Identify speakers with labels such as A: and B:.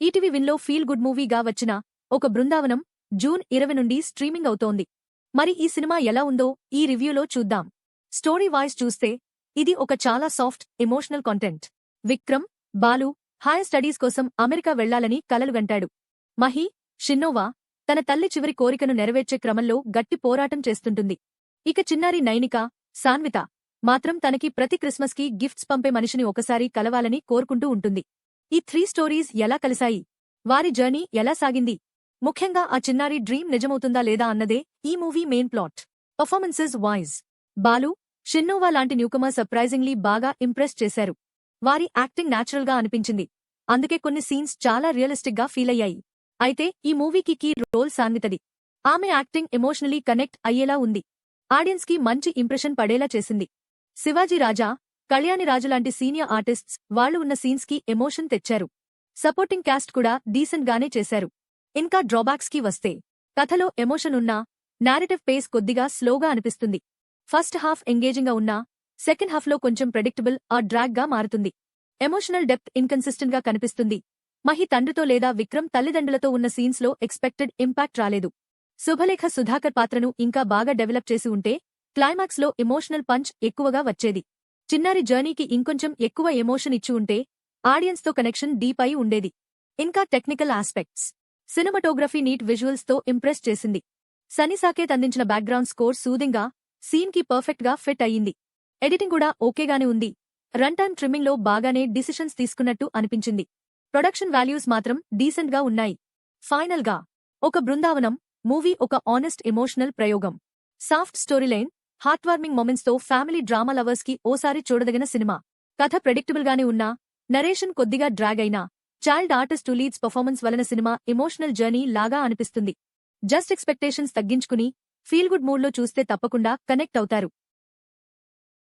A: ETV విన్లో feel good మూవీగా వచ్చిన ఒక బృందావనం జూన్ ఇరవై నుండి స్ట్రీమింగ్ అవుతోంది. మరి ఈ సినిమా ఎలా ఉందో ఈ రివ్యూలో చూద్దాం. స్టోరీ వాయిస్ చూస్తే ఇది ఒక చాలా soft emotional content. Vikram Balu higher studies కోసం అమెరికా వెళ్ళాలని కలలుగంటాడు మహి షిన్నోవా తన తల్లి చివరి కోరికను నెరవేర్చే క్రమంలో గట్టి పోరాటం చేస్తుంటుంది. ఇక చిన్నారి నైనిక సాన్విత మాత్రం తనకి ప్రతి క్రిస్మస్కి గిఫ్ట్స్ పంపే మనిషిని ఒకసారి కలవాలని కోరుకుంటూ ఉంటుంది. ఈ త్రీ స్టోరీస్ ఎలా కలిశాయి? వారి జర్నీ ఎలా సాగింది? ముఖ్యంగా ఆ చిన్నారి డ్రీమ్ నిజమవుతుందా లేదా అన్నదే ఈ movie main plot performances voice Balu Shinnova లాంటి న్యూకమర్ సర్ప్రైజింగ్లీ బాగా ఇంప్రెస్ చేశారు. వారి యాక్టింగ్ న్యాచురల్గా అనిపించింది. అందుకే కొన్ని సీన్స్ చాలా రియలిస్టిక్గా ఫీల్ అయ్యాయి. అయితే ఈ మూవీకి కీ రోల్ సాన్వితది ఆమె యాక్టింగ్ ఎమోషనలీ కనెక్ట్ అయ్యేలా ఉంది. ఆడియన్స్కి మంచి ఇంప్రెషన్ పడేలా చేసింది. శివాజీ రాజా కళ్యాణి రాజు లాంటి సీనియర్ ఆర్టిస్ట్స్ వాళ్ళు ఉన్న సీన్స్కి ఎమోషన్ తెచ్చారు. సపోర్టింగ్ కాస్ట్ కూడా డీసెంట్ గానే చేశారు. ఇంకా డ్రాబ్యాక్స్కి వస్తే కథలో ఎమోషన్ ఉన్నా నారేటివ్ పేస్ కొద్దిగా స్లోగా అనిపిస్తుంది. ఫస్ట్ హాఫ్ ఎంగేజింగ్గా ఉన్నా సెకండ్ హాఫ్లో కొంచెం ప్రెడిక్టబుల్ ఆ డ్రాగ్గా మారుతుంది. ఎమోషనల్ డెప్త్ ఇన్కన్సిస్టెంట్గా కనిపిస్తుంది. మహి తండ్రితో లేదా విక్రమ్ తల్లిదండ్రులతో ఉన్న సీన్స్లో ఎక్స్పెక్టెడ్ ఇంపాక్ట్ రాలేదు. శుభలేఖ సుధాకర్ పాత్రను ఇంకా బాగా డెవలప్ చేసి ఉంటే క్లైమాక్స్లో ఎమోషనల్ పంచ్ ఎక్కువగా వచ్చేది. చిన్నారి జర్నీకి ఇంకొంచెం ఎక్కువ ఎమోషన్ ఇచ్చి ఉంటే ఆడియన్స్తో కనెక్షన్ డీప్ అయి ఉండేది. ఇంకా టెక్నికల్ ఆస్పెక్ట్స్. సినిమాటోగ్రఫీ నీట్ విజువల్స్తో ఇంప్రెస్ చేసింది. సనీ సాకేత్ అందించిన బ్యాక్గ్రౌండ్ స్కోర్ సూదింగా సీన్కి పర్ఫెక్ట్గా ఫిట్ అయ్యింది. ఎడిటింగ్ కూడా ఓకేగానే ఉంది. రన్ టైమ్ ట్రిమ్మింగ్లో బాగానే డిసిషన్స్ తీసుకున్నట్టు అనిపించింది. ప్రొడక్షన్ వాల్యూస్ మాత్రం డీసెంట్గా ఉన్నాయి. ఫైనల్గా ఒక బృందావనం మూవీ ఒక ఆనెస్ట్ ఎమోషనల్ ప్రయోగం. Soft story line heart warming family drama లవర్స్కి ఓసారి చూడదగిన సినిమా. కథ ప్రెడిక్టబుల్గానే ఉన్నా నరేషన్ కొద్దిగా డ్రాగ్ అయినా చైల్డ్ ఆర్టిస్టు లీడ్స్ పర్ఫార్మెన్స్ వలన సినిమా ఎమోషనల్ జర్నీ లాగా అనిపిస్తుంది. జస్ట్ ఎక్స్పెక్టేషన్స్ తగ్గించుకుని ఫీల్ గుడ్ మూడ్లో చూస్తే తప్పకుండా కనెక్ట్ అవుతారు.